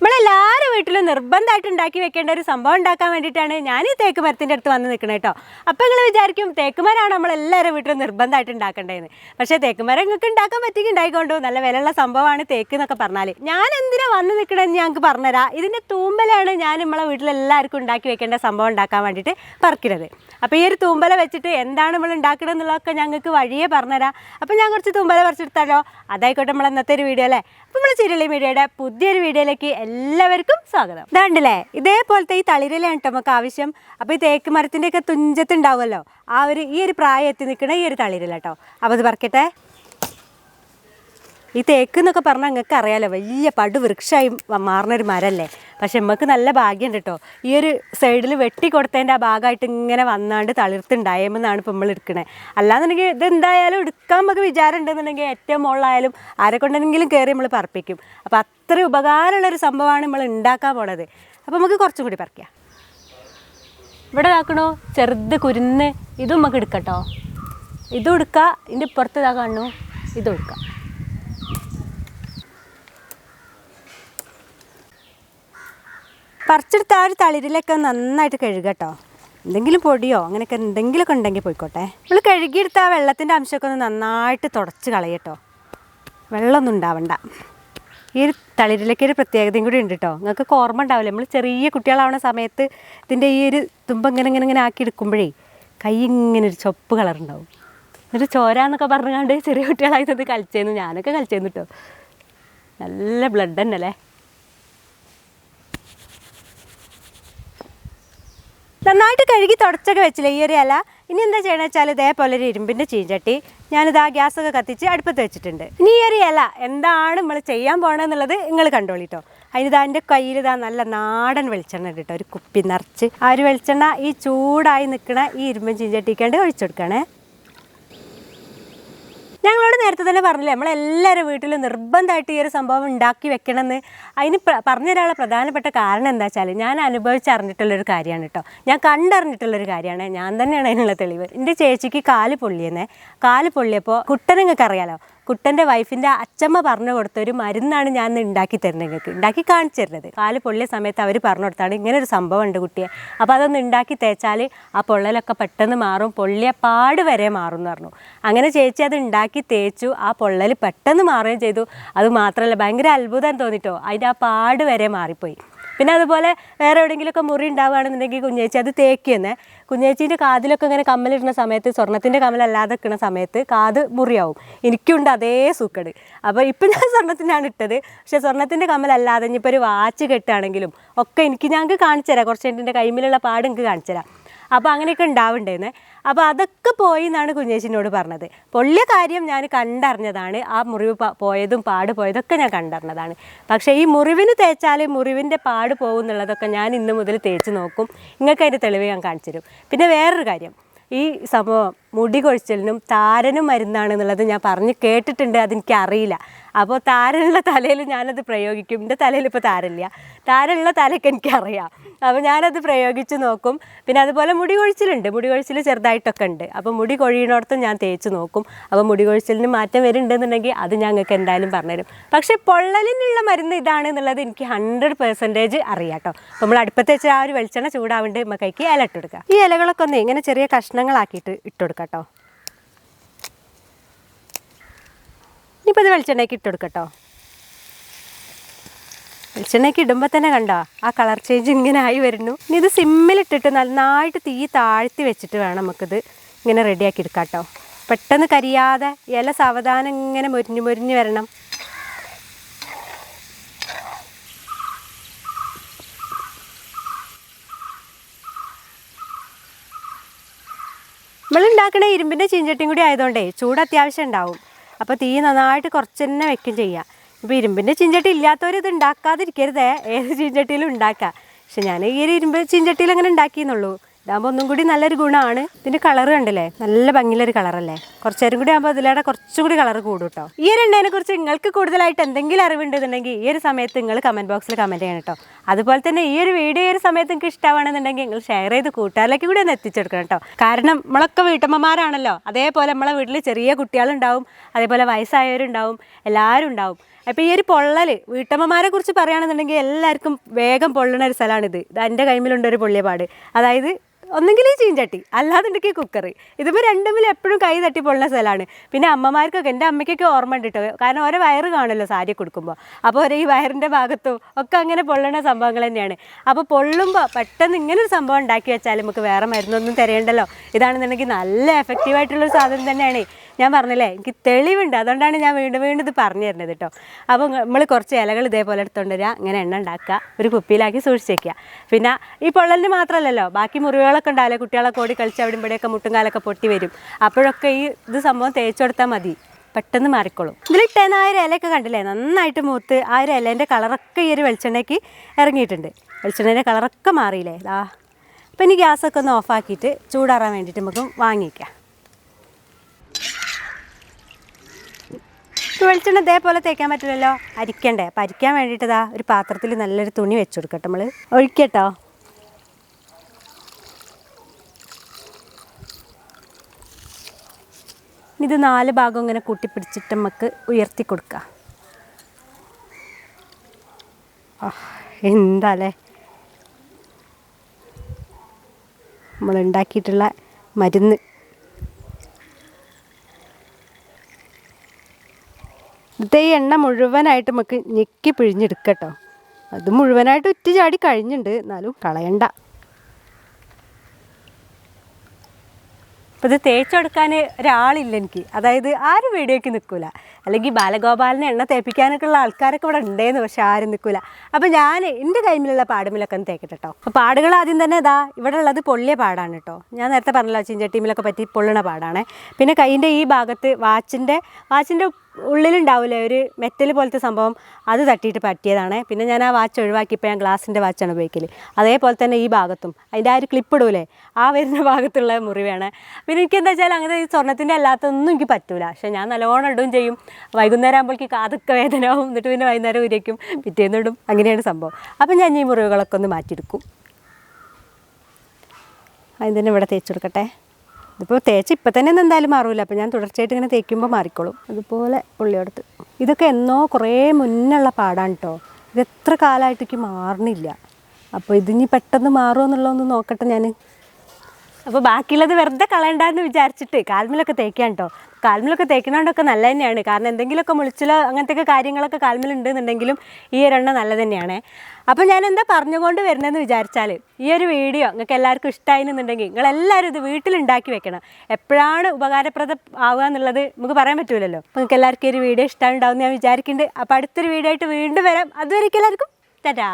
നമ്മളെല്ലാവരും വീട്ടിലും നിർബന്ധമായിട്ട് ഉണ്ടാക്കി വെക്കേണ്ട ഒരു സംഭവം ഉണ്ടാക്കാൻ വേണ്ടിയിട്ടാണ് ഞാൻ ഈ തേക്ക് മരത്തിന്റെ അടുത്ത് വന്ന് നിൽക്കുന്നത് കേട്ടോ അപ്പോൾ നിങ്ങൾ വിചാരിക്കും തേക്ക് മരമാണ് നമ്മളെല്ലാവരും വീട്ടിലും നിർബന്ധമായിട്ട് ഉണ്ടാക്കേണ്ടതെന്ന്. പക്ഷേ തേക്ക് മരം നിങ്ങൾക്ക് ഉണ്ടാക്കാൻ പറ്റിയെങ്കിൽ ഉണ്ടായിക്കൊണ്ടു. നല്ല വിലയുള്ള സംഭവമാണ് തേക്ക് എന്നൊക്കെ പറഞ്ഞാൽ ഞാൻ എന്തിനാ വന്ന് നിൽക്കണമെന്ന് ഞങ്ങൾക്ക് പറഞ്ഞുതരാം. ഇതിന്റെ തൂമ്പലാണ് ഞാൻ നമ്മളെ വീട്ടിലെല്ലാവർക്കും ഉണ്ടാക്കി വെക്കേണ്ട സംഭവം ഉണ്ടാക്കാൻ വേണ്ടിയിട്ട് പറക്കുന്നത് അപ്പോൾ ഈ ഒരു തൂമ്പല വെച്ചിട്ട് എന്താണ് നമ്മൾ ഉണ്ടാക്കണം എന്നുള്ളതൊക്കെ ഞങ്ങൾക്ക് വഴിയേ പറഞ്ഞുതരാം. അപ്പോൾ ഞാൻ കുറച്ച് തൂമ്പല പറിച്ചെടുത്താലോ? അതായിക്കോട്ടെ നമ്മൾ ഇന്നത്തെ ഒരു വീഡിയോ അല്ലേ? അപ്പോൾ നമ്മൾ ചിരളി മീഡിയയുടെ പുതിയൊരു വീഡിയോയിലേക്ക് എല്ലാവർക്കും സ്വാഗതം. ഇതാണ്ടല്ലേ? ഇതേപോലത്തെ ഈ തളിരലാണ് കേട്ടോ നമുക്ക് ആവശ്യം. അപ്പോൾ ഈ തേക്ക് മരത്തിന്റെയൊക്കെ തുഞ്ചത്ത് ഉണ്ടാവുമല്ലോ ആ ഒരു ഈ ഒരു പ്രായം എത്തി നിൽക്കുന്ന ഈ ഒരു തളിരല കേട്ടോ അപ്പോൾ അത് പറക്കട്ടെ. ഈ തേക്ക് എന്നൊക്കെ പറഞ്ഞാൽ നിങ്ങൾക്ക് അറിയാലോ വലിയ പടുവൃക്ഷമായി മാറുന്നൊരു മരമല്ലേ പക്ഷെ നമുക്ക് നല്ല ഭാഗ്യമുണ്ട് കേട്ടോ ഈ ഒരു സൈഡിൽ വെട്ടി കൊടുത്തതിന്റെ ആ ഭാഗമായിട്ട് ഇങ്ങനെ വന്നാണ്ട് തളിർത്തുണ്ടായെന്നാണ് ഇപ്പോൾ നമ്മൾ എടുക്കണേ. അല്ലാന്നുണ്ടെങ്കിൽ ഇത് എന്തായാലും എടുക്കാൻ നമുക്ക് വിചാരം ഉണ്ടെന്നുണ്ടെങ്കിൽ ഏറ്റവും മുകളിലായാലും ആരെ കൊണ്ടെങ്കിലും കയറി നമ്മൾ പറപ്പിക്കും. അപ്പോൾ അത്ര ഉപകാരമുള്ളൊരു സംഭവമാണ് നമ്മൾ ഉണ്ടാക്കാൻ പോണത്. അപ്പോൾ നമുക്ക് കുറച്ചും കൂടി പറിക്കാം. ഇവിടെ ഇതാക്കണോ? ചെറുത് കുരുന്ന്. ഇതും നമുക്ക് എടുക്കട്ടോ. ഇതും എടുക്കുക ഇതിന്റെ പുറത്ത് ഇതാ കാണണു. ഇതും എടുക്കാം. പറിച്ചെടുത്ത ആ ഒരു തളിരിലൊക്കെ നന്നായിട്ട് കഴുകട്ടോ. എന്തെങ്കിലും പൊടിയോ അങ്ങനെയൊക്കെ എന്തെങ്കിലുമൊക്കെ ഉണ്ടെങ്കിൽ പോയിക്കോട്ടെ. നമ്മൾ കഴുകിയെടുത്ത ആ വെള്ളത്തിന്റെ അംശമൊക്കെ ഒന്ന് നന്നായിട്ട് തുടച്ച് കളയട്ടോ. വെള്ളമൊന്നും ഉണ്ടാവണ്ട. ഈ ഒരു തളിരിലൊക്കെ ഒരു പ്രത്യേകതയും കൂടി ഉണ്ട് കേട്ടോ നിങ്ങൾക്ക് ഓർമ്മ ഉണ്ടാവില്ല? നമ്മൾ ചെറിയ കുട്ടികളാവുന്ന സമയത്ത് ഇതിന്റെ ഈ ഒരു തുമ്പ് ഇങ്ങനെ ഇങ്ങനെ ഇങ്ങനെ ആക്കി എടുക്കുമ്പോഴേ കൈ ഇങ്ങനെ ഒരു ചൊപ്പ് കളറുണ്ടാവും എന്നിട്ട് ചോര എന്നൊക്കെ പറഞ്ഞുകൊണ്ട് ചെറിയ കുട്ടികളായത് കളിച്ചേന്നു. ഞാനൊക്കെ കളിച്ചേന്നു കേട്ടോ നല്ല ബ്ലഡ് തന്നെ അല്ലേ നന്നായിട്ട് കഴുകി തുടച്ചൊക്കെ വെച്ചില്ലേ ഈ ഒരു ഇല? ഇനി എന്താ ചെയ്യണമെന്ന് വെച്ചാൽ ഇതേപോലെ ഒരു ഇരുമ്പിന്റെ ചീഞ്ചട്ടി ഞാനിത് ആ ഗ്യാസൊക്കെ കത്തിച്ച് അടുപ്പത്ത് വെച്ചിട്ടുണ്ട്. ഇനി ഈ ഒരു ഇല എന്താണ് നമ്മൾ ചെയ്യാൻ പോകണമെന്നുള്ളത് നിങ്ങൾ കണ്ടോളിട്ടോ അതിനിതാ എന്റെ കയ്യിൽ ഇതാ നല്ല നാടൻ വെളിച്ചെണ്ണ ഉണ്ട് കേട്ടോ ഒരു കുപ്പി നിറച്ച് ആ ഒരു വെളിച്ചെണ്ണ ഈ ചൂടായി നിൽക്കുന്ന ഈ ഇരുമ്പൻ ചീഞ്ചട്ടിക്കാണ്ട് ഒഴിച്ചു കൊടുക്കണേ. ഞങ്ങളോട് നേരത്തെ തന്നെ പറഞ്ഞില്ലേ നമ്മളെല്ലാവരും വീട്ടിൽ നിർബന്ധമായിട്ട് ഈ ഒരു സംഭവം ഉണ്ടാക്കി വെക്കണമെന്ന്. അതിന് പറഞ്ഞു തരാനുള്ള പ്രധാനപ്പെട്ട കാരണം എന്താ വെച്ചാൽ ഞാൻ അനുഭവിച്ചറിഞ്ഞിട്ടുള്ളൊരു കാര്യമാണ് കേട്ടോ ഞാൻ കണ്ടറിഞ്ഞിട്ടുള്ളൊരു കാര്യമാണ്. ഞാൻ തന്നെയാണ് അതിനുള്ള തെളിവ്. എന്റെ ചേച്ചിക്ക് കാൽ പൊള്ളിയെന്നേ. കാൽ പൊള്ളിയപ്പോൾ കുട്ടനങ്ങൾക്ക് അറിയാലോ കുട്ടന്റെ വൈഫിന്റെ അച്ചമ്മ പറഞ്ഞു കൊടുത്ത ഒരു മരുന്നാണ് ഞാൻ ഉണ്ടാക്കി തരുന്നത് നിങ്ങൾക്ക്. ഉണ്ടാക്കി കാണിച്ചു തരുന്നത്. കാൽ പൊള്ളിയ സമയത്ത് അവർ പറഞ്ഞു കൊടുത്താണ് ഇങ്ങനെ ഒരു സംഭവം ഉണ്ട് കുട്ടിയെ. അപ്പോൾ അതൊന്ന് ഉണ്ടാക്കി തേച്ചാൽ ആ പൊള്ളലൊക്കെ പെട്ടെന്ന് മാറും. പൊള്ളിയ പാട് വരെ മാറും എന്ന് പറഞ്ഞു. അങ്ങനെ ചേച്ചി അത് ഉണ്ടാക്കി തേച്ചു. ആ പൊള്ളൽ പെട്ടെന്ന് മാറുകയും ചെയ്തു. അത് മാത്രമല്ല ഭയങ്കര അത്ഭുതം തോന്നിട്ടോ. അതിന്റെ ആ പാട് വരെ മാറിപ്പോയി. പിന്നെ അതുപോലെ വേറെ എവിടെയെങ്കിലുമൊക്കെ മുറി ഉണ്ടാവുകയാണെന്നുണ്ടെങ്കിൽ കുഞ്ഞേച്ചി അത് തേക്ക് തന്നെ കുഞ്ഞേച്ചീന്റെ കാതിലൊക്കെ ഇങ്ങനെ കമ്മലിടുന്ന സമയത്ത് സ്വർണത്തിന്റെ കമ്മലല്ലാതെ നിൽക്കുന്ന സമയത്ത് കാത് മുറിയാവും. എനിക്കുണ്ട് അതേ സൂക്കട്. അപ്പോൾ ഇപ്പം ഞാൻ സ്വർണത്തിനാണ് ഇട്ടത്. പക്ഷേ സ്വർണത്തിന്റെ കമ്മലല്ലാതെ ഇനിയിപ്പോൾ ഒരു വാച്ച് കെട്ടാണെങ്കിലും ഒക്കെ എനിക്ക് ഞങ്ങൾക്ക് കാണിച്ചു തരാം കുറച്ച് എന്റെ കൈമിലുള്ള പാട് എനിക്ക് കാണിച്ചു തരാം അപ്പോൾ അങ്ങനെയൊക്കെ ഉണ്ടാവുണ്ടായിരുന്നേ അപ്പോൾ അതൊക്കെ പോയി എന്നാണ് കുഞ്ഞേച്ചിനോട് പറഞ്ഞത്. പൊള്ളിയ കാര്യം ഞാൻ കണ്ടറിഞ്ഞതാണ്. ആ മുറിവ് പോയതും പാട് പോയതൊക്കെ ഞാൻ കണ്ടറിഞ്ഞതാണ്. പക്ഷേ ഈ മുറിവിന് തേച്ചാൽ മുറിവിന്റെ പാട് പോകും എന്നുള്ളതൊക്കെ ഞാൻ ഇന്ന് മുതൽ തേച്ച് നോക്കും. നിങ്ങൾക്ക് അതിന്റെ തെളിവ് ഞാൻ കാണിച്ചു തരും. പിന്നെ വേറൊരു കാര്യം. ഈ സംഭവം മുടി കൊഴിച്ചലിനും താരനും മരുന്നാണ് എന്നുള്ളത് ഞാൻ പറഞ്ഞ് കേട്ടിട്ടുണ്ട് അതെനിക്ക് അറിയില്ല അപ്പോൾ താരനുള്ള തലയിൽ ഞാനത് പ്രയോഗിക്കും. എന്റെ തലയിൽ ഇപ്പോൾ താരമില്ല. താരനുള്ള തലയ്ക്ക് എനിക്കറിയാം. അപ്പോൾ ഞാനത് പ്രയോഗിച്ച് നോക്കും. പിന്നെ അതുപോലെ മുടി കൊഴിച്ചിലുണ്ട്. മുടി കൊഴിച്ചിൽ ചെറുതായിട്ടൊക്കെ ഉണ്ട്. അപ്പോൾ മുടി കൊഴിയണോടത്തും ഞാൻ തേച്ച് നോക്കും. അപ്പോൾ മുടി കൊഴിച്ചിലിന് മാറ്റം വരുന്നുണ്ടെന്നുണ്ടെങ്കിൽ അത് ഞങ്ങൾക്ക് എന്തായാലും പറഞ്ഞുതരും. പക്ഷേ പൊള്ളലിനുള്ള മരുന്ന് ഇതാണ് എന്നുള്ളത് എനിക്ക് ഹൺഡ്രഡ് പെർസെന്റേജ് അറിയാം കേട്ടോ. നമ്മൾ അടുപ്പത്ത് വെച്ച ആ ഒരു വെളിച്ചെണ്ണ ചൂടാവേണ്ട മക്കൈക്ക് ഇല ഇട്ട് കൊടുക്കുക. ഈ ഇലകളൊക്കെ ഒന്ന് ഇങ്ങനെ ചെറിയ കഷ്ണങ്ങളാക്കിയിട്ട് ഇട്ട് കേട്ടോ ഇനിയിപ്പോൾ ഇത് വെളിച്ചെണ്ണയ്ക്ക് ഇട്ട് കൊടുക്കട്ടോ. വെളിച്ചെണ്ണയ്ക്ക് ഇടുമ്പോൾ തന്നെ കണ്ടോ ആ കളർ ചേഞ്ച് ഇങ്ങനെ ആയി വരുന്നു. ഇനി ഇത് സിമ്മിലിട്ടിട്ട് നന്നായിട്ട് തീ താഴ്ത്തി വെച്ചിട്ട് വേണം നമുക്കിത് ഇങ്ങനെ റെഡിയാക്കി എടുക്കാം കേട്ടോ പെട്ടെന്ന് കരിയാതെ ഇല സാവധാനം ഇങ്ങനെ മുരിഞ്ഞ് മുരിഞ്ഞ് വരണം. നമ്മൾ ഉണ്ടാക്കണ ഇരുമ്പിന്റെ ചീഞ്ചട്ടിയും കൂടി ആയതുകൊണ്ടേ ചൂട് അത്യാവശ്യം ഉണ്ടാവും. അപ്പോൾ തീ നന്നായിട്ട് കുറച്ച് തന്നെ വെക്കും ചെയ്യാം. ഇപ്പോൾ ഇരുമ്പിന്റെ ചീഞ്ചട്ടി ഇല്ലാത്തവർ ഇത് ഉണ്ടാക്കാതിരിക്കരുതേ. ഏത് ചീഞ്ചട്ടിയിലും ഉണ്ടാക്കാം. പക്ഷെ ഞാൻ ഈ ഒരു ഇരുമ്പ് ചീഞ്ചട്ടിയിൽ അങ്ങനെ ഉണ്ടാക്കിയെന്നുള്ളൂ. ഇതാകുമ്പോൾ ഒന്നും കൂടി നല്ലൊരു ഗുണമാണ്. ഇതിന്റെ കളർ കണ്ടില്ലേ? നല്ല ഭംഗിയുള്ളൊരു കളറല്ലേ കുറച്ച് നേരം കൂടി ആകുമ്പോൾ അതിലൂടെ കുറച്ചുകൂടി കളർ കൂടും കേട്ടോ ഈ ഒരു എണ്ണേനെ കുറിച്ച് നിങ്ങൾക്ക് കൂടുതലായിട്ട് എന്തെങ്കിലും അറിവുണ്ടെന്നുണ്ടെങ്കിൽ ഈ ഒരു സമയത്ത് നിങ്ങൾ കമന്റ് ബോക്സിൽ കമന്റ് ചെയ്യണം കേട്ടോ അതുപോലെ തന്നെ ഈ ഒരു വീഡിയോ ഈ ഒരു സമയത്ത് നിങ്ങൾക്ക് ഇഷ്ടമാണെന്നുണ്ടെങ്കിൽ നിങ്ങൾ ഷെയർ ചെയ്ത് കൂട്ടുകാരിലേക്ക് കൂടി ഒന്ന് എത്തിച്ചെടുക്കണം കേട്ടോ കാരണം നമ്മളൊക്കെ വീട്ടമ്മമാരാണല്ലോ. അതേപോലെ നമ്മളെ വീട്ടിൽ ചെറിയ കുട്ടികളുണ്ടാവും. അതേപോലെ വയസ്സായവരുണ്ടാവും. എല്ലാവരും ഉണ്ടാവും അപ്പോൾ ഈ ഒരു പൊള്ളൽ വീട്ടമ്മമാരെ കുറിച്ച് പറയുകയാണെന്നുണ്ടെങ്കിൽ എല്ലാവർക്കും വേഗം പൊള്ളണ ഒരു സ്ഥലമാണിത് ഇത് എന്റെ കൈമിലുണ്ട് ഒരു പൊള്ളിയപാട്. അതായത് ഒന്നെങ്കിൽ ഈ ചീഞ്ചട്ടി അല്ലാതുണ്ടെങ്കിൽ കുക്കർ ഇതിപ്പോൾ രണ്ടുമിൽ എപ്പോഴും കൈ തട്ടി പൊള്ളുന്ന സ്ഥലമാണ്. പിന്നെ അമ്മമാർക്കൊക്കെ എന്റെ അമ്മയ്ക്കൊക്കെ ഓർമ്മ ഉണ്ട് കാരണം ഓരോ വയറ് കാണുമല്ലോ സാരി കൊടുക്കുമ്പോൾ അപ്പോൾ ഓരോ ഈ വയറിന്റെ ഭാഗത്തും ഒക്കെ അങ്ങനെ പൊള്ളണ സംഭവങ്ങൾ തന്നെയാണ്. അപ്പോൾ പൊള്ളുമ്പോൾ പെട്ടെന്ന് ഇങ്ങനെ ഒരു സംഭവം ഉണ്ടാക്കി വെച്ചാൽ നമുക്ക് വേറെ മരുന്നൊന്നും തരേണ്ടല്ലോ. ഇതാണെന്നുണ്ടെങ്കിൽ നല്ല എഫക്റ്റീവായിട്ടുള്ളൊരു സാധനം തന്നെയാണ്. ഞാൻ പറഞ്ഞില്ലേ എനിക്ക് തെളിവുണ്ട്. അതുകൊണ്ടാണ് ഞാൻ വീണ്ടും വീണ്ടും ഇത് പറഞ്ഞു തരുന്നത് കേട്ടോ അപ്പോൾ നമ്മൾ കുറച്ച് ഇലകൾ ഇതേപോലെ എടുത്തുകൊണ്ട് വരിക ഇങ്ങനെ എണ്ണ ഉണ്ടാക്കുക. ഒരു കുപ്പിയിലാക്കി സൂക്ഷിച്ച് വയ്ക്കുക പിന്നെ ഈ പൊള്ളലിന് മാത്രമല്ലല്ലോ ബാക്കി മുറിവുകളൊക്കെ ഉണ്ടാവില്ലേ? കുട്ടികളൊക്കെ ഓടി കളിച്ച് അവിടെ ഇവിടെയൊക്കെ മുട്ടും കാലൊക്കെ പൊട്ടി വരും. അപ്പോഴൊക്കെ ഈ ഇത് സംഭവം തേച്ചു കൊടുത്താൽ മതി. പെട്ടെന്ന് മാറിക്കോളും. ഇതിലിട്ടേന്ന് ആ ഒരു ഇലയൊക്കെ കണ്ടില്ലേ? നന്നായിട്ട് മൂത്ത് ആ ഒരു ഇലേന്റെ കളറൊക്കെ ഈ ഒരു വെളിച്ചെണ്ണയ്ക്ക് ഇറങ്ങിയിട്ടുണ്ട്. വെളിച്ചെണ്ണേന്റെ കളറൊക്കെ മാറിയില്ലേ? ഇതാ അപ്പം ഇനി ഗ്യാസൊക്കെ ഒന്ന് ഓഫാക്കിയിട്ട് ചൂടാറാൻ വേണ്ടിയിട്ട് നമുക്ക് വാങ്ങിക്കാം വെളിച്ചെണ്ണ ഇതേപോലെ തേക്കാൻ പറ്റില്ലല്ലോ. അരിക്കണ്ടേ. അപ്പം അരിക്കാൻ വേണ്ടിയിട്ടതാ ഒരു പാത്രത്തിൽ നല്ലൊരു തുണി വെച്ച് കൊടുക്കട്ടെ നമ്മൾ ഒഴിക്കട്ടോ. ഇത് നാല് ഭാഗം ഇങ്ങനെ കൂട്ടിപ്പിടിച്ചിട്ട് നമുക്ക് ഉയർത്തി കൊടുക്കാം. എന്താല്ലേ നമ്മൾ ഉണ്ടാക്കിയിട്ടുള്ള മരുന്ന് ഇത് ഈ എണ്ണ മുഴുവനായിട്ട് നമുക്ക് ഞെക്കി പിഴിഞ്ഞെടുക്കട്ടോ. അത് മുഴുവനായിട്ട് ഉറ്റി ചാടി കഴിഞ്ഞിട്ടുണ്ട് എന്നാലും കളയണ്ട. അപ്പോൾ ഇത് തേച്ചെടുക്കാൻ ഒരാളില്ല എനിക്ക്. അതായത് ആരും വീഡിയോയ്ക്ക് നിൽക്കില്ല അല്ലെങ്കിൽ ബാലഗോപാലിനെ എണ്ണ തേപ്പിക്കാനൊക്കെ ഉള്ള ആൾക്കാരൊക്കെ ഇവിടെ ഉണ്ടേന്ന് പക്ഷെ ആരും നിൽക്കില്ല അപ്പോൾ ഞാൻ എന്റെ കൈമിലുള്ള പാടുമിലൊക്കെ ഒന്ന് തേക്കട്ടെ കേട്ടോ അപ്പോൾ പാടുകൾ ആദ്യം തന്നെ ഇതാ ഇവിടെ ഉള്ളത് പൊള്ളിയ പാടാണ് കേട്ടോ ഞാൻ നേരത്തെ പറഞ്ഞല്ലോ ചിഞ്ചട്ടീമിലൊക്കെ പറ്റി പൊള്ളണ പാടാണ്. പിന്നെ കൈയിന്റെ ഈ ഭാഗത്ത് വാച്ചിന്റെ വാച്ചിന്റെ ഉള്ളിലുണ്ടാവില്ലേ ഒരു മെറ്റൽ പോലത്തെ സംഭവം അത് തട്ടിയിട്ട് പറ്റിയതാണ്. പിന്നെ ഞാൻ ആ വാച്ച് ഒഴിവാക്കിയപ്പോൾ ഞാൻ ഗ്ലാസിന്റെ വാച്ചാണ് ഉപയോഗിക്കൽ അതേപോലെ തന്നെ ഈ ഭാഗത്തും. അതിന്റെ ആ ഒരു ക്ലിപ്പ് ഇടൂലേ? ആ വരുന്ന ഭാഗത്തുള്ള മുറിവാണ്. പിന്നെ എനിക്ക് എന്താ വെച്ചാൽ അങ്ങനെ ഈ സ്വർണത്തിന്റെ അല്ലാത്തൊന്നും എനിക്ക് പറ്റൂല. പക്ഷെ ഞാൻ നല്ലോണം ഇടുകയും ചെയ്യും. വൈകുന്നേരം ആകുമ്പോഴേക്ക് കാതൊക്കെ വേദനയാവും എന്നിട്ട് പിന്നെ വൈകുന്നേരം ഉരയ്ക്കും. പിറ്റേന്ന് ഇടും. അങ്ങനെയാണ് സംഭവം. അപ്പം ഞാൻ ഈ മുറിവുകളൊക്കെ ഒന്ന് മാറ്റിയെടുക്കും. അതിന് തന്നെ ഇവിടെ തേച്ച് കൊടുക്കട്ടെ. ഇതിപ്പോൾ തേച്ച് ഇപ്പം തന്നെ ഒന്നും എന്തായാലും മാറില്ല അപ്പോൾ ഞാൻ തുടർച്ചയായിട്ട് ഇങ്ങനെ തേക്കുമ്പോൾ മാറിക്കോളും. അതുപോലെ പുള്ളിയോടത്ത് ഇതൊക്കെ എന്നോ കുറേ മുന്നുള്ള പാടാണ് കേട്ടോ ഇത് എത്ര കാലമായിട്ടേക്ക് മാറണില്ല. അപ്പോൾ ഇതിനി പെട്ടെന്ന് മാറുമോ എന്നുള്ളതൊന്ന് നോക്കട്ടെ ഞാൻ അപ്പോൾ ബാക്കിയുള്ളത് വെറുതെ കളയണ്ടെന്ന് വിചാരിച്ചിട്ട് കാൽമിലൊക്കെ തേക്കാൻ കേട്ടോ കാൽമിലൊക്കെ തേക്കുന്നതുകൊണ്ടൊക്കെ നല്ല തന്നെയാണ്. കാരണം എന്തെങ്കിലുമൊക്കെ മുളിച്ചിലോ അങ്ങനത്തെയൊക്കെ കാര്യങ്ങളൊക്കെ കാൽമിലുണ്ടെന്നുണ്ടെങ്കിലും ഈ ഒരെണ്ണം നല്ല തന്നെയാണ്. അപ്പോൾ ഞാൻ എന്താ പറഞ്ഞുകൊണ്ട് വരുന്നതെന്ന് വിചാരിച്ചാൽ ഈ ഒരു വീഡിയോ നിങ്ങൾക്ക് എല്ലാവർക്കും ഇഷ്ടമായിരുന്നുണ്ടെങ്കിൽ നിങ്ങളെല്ലാവരും ഇത് വീട്ടിലുണ്ടാക്കി വെക്കണം. എപ്പോഴാണ് ഉപകാരപ്രദം ആവുക എന്നുള്ളത് നമുക്ക് പറയാൻ പറ്റൂലല്ലോ. നിങ്ങൾക്ക് എല്ലാവർക്കും ഈ ഒരു വീഡിയോ ഇഷ്ടമുണ്ടാവും ഞാൻ വിചാരിക്കുന്നുണ്ട് അപ്പോൾ അടുത്തൊരു വീഡിയോ ആയിട്ട് വീണ്ടും വരാം. അതുവരെയ്ക്കും എല്ലാവർക്കും. തരാ